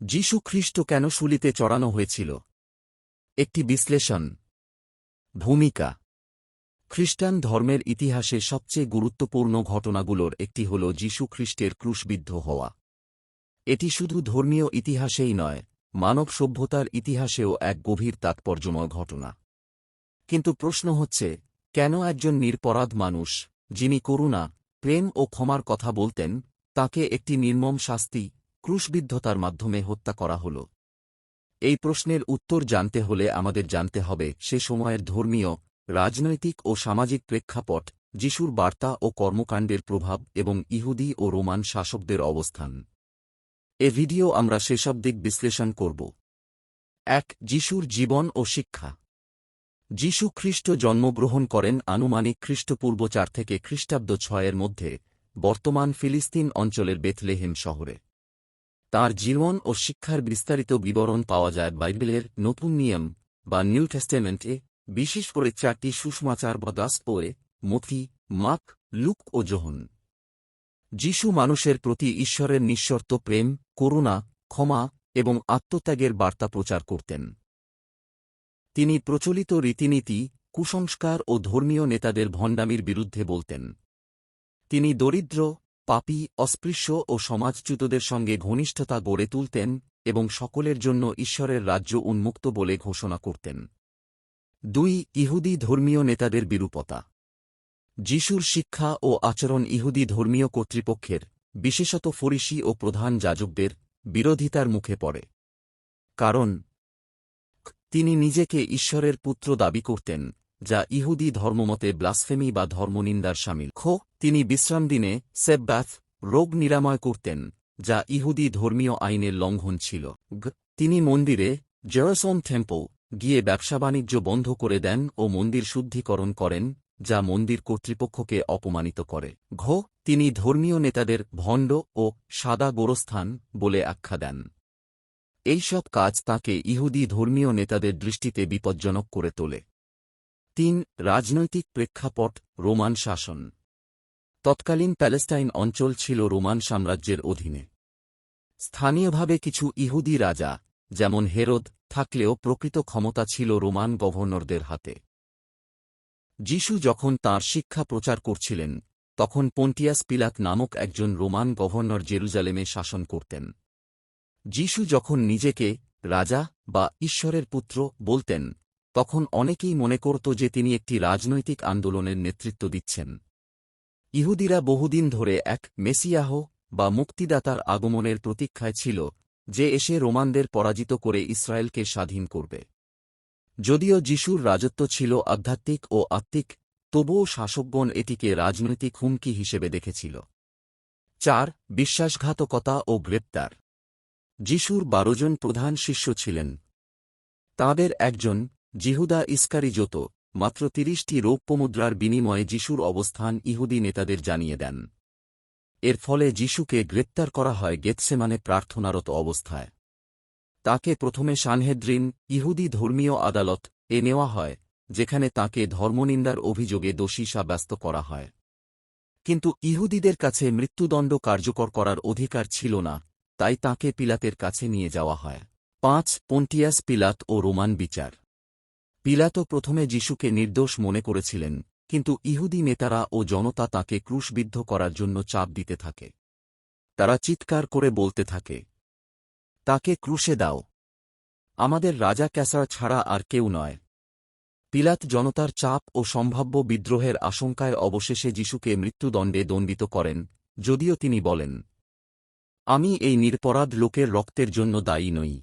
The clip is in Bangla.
যীশু খ্রিস্ট কেন শুলিতে চড়ানো হয়েছিল? একটি বিশ্লেষণ। ভূমিকা। খ্রিস্টান ধর্মের ইতিহাসে সবচেয়ে গুরুত্বপূর্ণ ঘটনাগুলোর একটি হল যীশু খ্রিস্টের ক্রুশবিদ্ধ হওয়া। এটি শুধু ধর্মীয় ইতিহাসেই নয়, মানব সভ্যতার ইতিহাসেও এক গভীর তাৎপর্যময় ঘটনা। কিন্তু প্রশ্ন হচ্ছে, কেন একজন নিরপরাধ মানুষ, যিনি করুণা, প্রেম ও ক্ষমার কথা বলতেন, তাকে একটি নির্মম শাস্তি ক্রুশবিদ্ধতার মাধ্যমে হত্যা করা হল। এই প্রশ্নের উত্তর জানতে হলে আমাদের জানতে হবে, সে সময়ের ধর্মীয়, রাজনৈতিক ও সামাজিক প্রেক্ষাপট, যিশুর বার্তা ও কর্মকাণ্ডের প্রভাব এবং ইহুদি ও রোমান শাসকদের অবস্থান। এ ভিডিও আমরা সেসব দিক বিশ্লেষণ করব। এক, যিশুর জীবন ও শিক্ষা। যীশু খ্রিস্ট জন্মগ্রহণ করেন আনুমানিক খ্রিস্টপূর্ব চার থেকে খ্রিস্টাব্দ ছয়ের মধ্যে, বর্তমান ফিলিস্তিন অঞ্চলের বেথলেহেম শহরে। তার জীবন ও শিক্ষার বিস্তারিত বিবরণ পাওয়া যায় বাইবেলের নতুন নিয়ম বা নিউ টেস্টেমেন্টে, বিশেষ করে চারটি সুষমাচার বা দাসপোয়ে মথি মাক, লুক ও জোহন। যিশু মানুষের প্রতি ঈশ্বরের নিঃশর্ত প্রেম, করুণা, ক্ষমা এবং আত্মত্যাগের বার্তা প্রচার করতেন। তিনি প্রচলিত রীতিনীতি, কুসংস্কার ও ধর্মীয় নেতাদের ভণ্ডামির বিরুদ্ধে বলতেন। তিনি দরিদ্র পাপী, অস্পৃশ্য ও সমাজচ্যুতদের সঙ্গে ঘনিষ্ঠতা গড়ে তুলতেন এবং সকলের জন্য ঈশ্বরের রাজ্য উন্মুক্ত বলে ঘোষণা করতেন। দুই, ইহুদি ধর্মীয় নেতাদের বিরূপতা। যিশুর শিক্ষা ও আচরণ ইহুদি ধর্মীয় কর্তৃপক্ষের, বিশেষত ফরিসি ও প্রধান যাজকদের, বিরোধিতার মুখে পড়ে। কারণ, তিনি নিজেকে ঈশ্বরের পুত্র দাবি করতেন যা ইহুদি ধর্মমতে ব্লাসফেমি বা ধর্মনিন্দার সামিল। খো, তিনি বিশ্রাম দিনে সেবব্যাথ রোগ নিরাময় করতেন, যা ইহুদি ধর্মীয় আইনের লঙ্ঘন ছিল। তিনি মন্দিরে জেরসম টেম্পল গিয়ে ব্যবসা বাণিজ্য বন্ধ করে দেন ও মন্দির শুদ্ধিকরণ করেন, যা মন্দির কর্তৃপক্ষকে অপমানিত করে। ঘ, তিনি ধর্মীয় নেতাদের ভণ্ড ও সাদা গোরস্থান বলে আখ্যা দেন। এইসব কাজ তাকে ইহুদি ধর্মীয় নেতাদের দৃষ্টিতে বিপজ্জনক করে তোলে। তিন রাজনৈতিক প্রেক্ষাপট, রোমান শাসন। তৎকালীন প্যালেস্টাইন অঞ্চল ছিল রোমান সাম্রাজ্যের অধীনে। স্থানীয়ভাবে কিছু ইহুদি রাজা, যেমন হেরোদ, থাকলেও প্রকৃত ক্ষমতা ছিল রোমান গভর্নরদের হাতে। যিশু যখন তার শিক্ষা প্রচার করছিলেন, তখন পন্টিয়াস পিলাত নামক একজন রোমান গভর্নর জেরুজালেমে শাসন করতেন। যিশু যখন নিজেকে রাজা বা ঈশ্বরের পুত্র বলতেন তখন অনেকেই মনে করত যে তিনি একটি রাজনৈতিক আন্দোলনের নেতৃত্ব দিচ্ছেন। ইহুদিরা বহুদিন ধরে এক মেসিয়াহ বা মুক্তিদাতার আগমনের প্রতীক্ষায় ছিল যে এসে রোমানদের পরাজিত করে ইসরায়েলকে স্বাধীন করবে। যদিও যিশুর রাজত্ব ছিল আধ্যাত্মিক ও আত্মিক, তবুও শাসকগণ এটিকে রাজনৈতিক হুমকি হিসেবে দেখেছিল। চার, বিশ্বাসঘাতকতা ও গ্রেপ্তার। যিশুর বারোজন প্রধান শিষ্য ছিলেন। তাঁদের একজন জিহুদা ইস্কারিজোত মাত্র তিরিশটি রৌপ্যমুদ্রার বিনিময়ে যিশুর অবস্থান ইহুদি নেতাদের জানিয়ে দেন। এর ফলে যিশুকে গ্রেপ্তার করা হয় গেতসেমানে প্রার্থনারত অবস্থায়। তাকে প্রথমে সানহেদ্রিন, ইহুদি ধর্মীয় আদালত, এ নেওয়া হয়, যেখানে তাকে ধর্মনিন্দার অভিযোগে দোষী সাব্যস্ত করা হয়। কিন্তু ইহুদিদের কাছে মৃত্যুদণ্ড কার্যকর করার অধিকার ছিল না, তাই তাকে পিলাতের কাছে নিয়ে যাওয়া হয়। পাঁচ, পন্টিয়াস পিলাত ও রোমান বিচার। পিলাতো প্রথমে যিশুকে নির্দোষ মনে করেছিলেন, কিন্তু ইহুদি নেতারা ও জনতা তাকে ক্রুশবিদ্ধ করার জন্য চাপ দিতে থাকে। তারা চিৎকার করে বলতে থাকে, তাকে ক্রুশে দাও। আমাদের রাজা ক্যাসার ছাড়া আর কেউ নয় পিলাত জনতার চাপ ও সম্ভাব্য বিদ্রোহের আশঙ্কায় অবশেষে যিশুকে মৃত্যুদণ্ডে দণ্ডিত করেন, যদিও তিনি বলেন, আমি এই নিরপরাধ লোকের রক্তের জন্য দায়ী নই।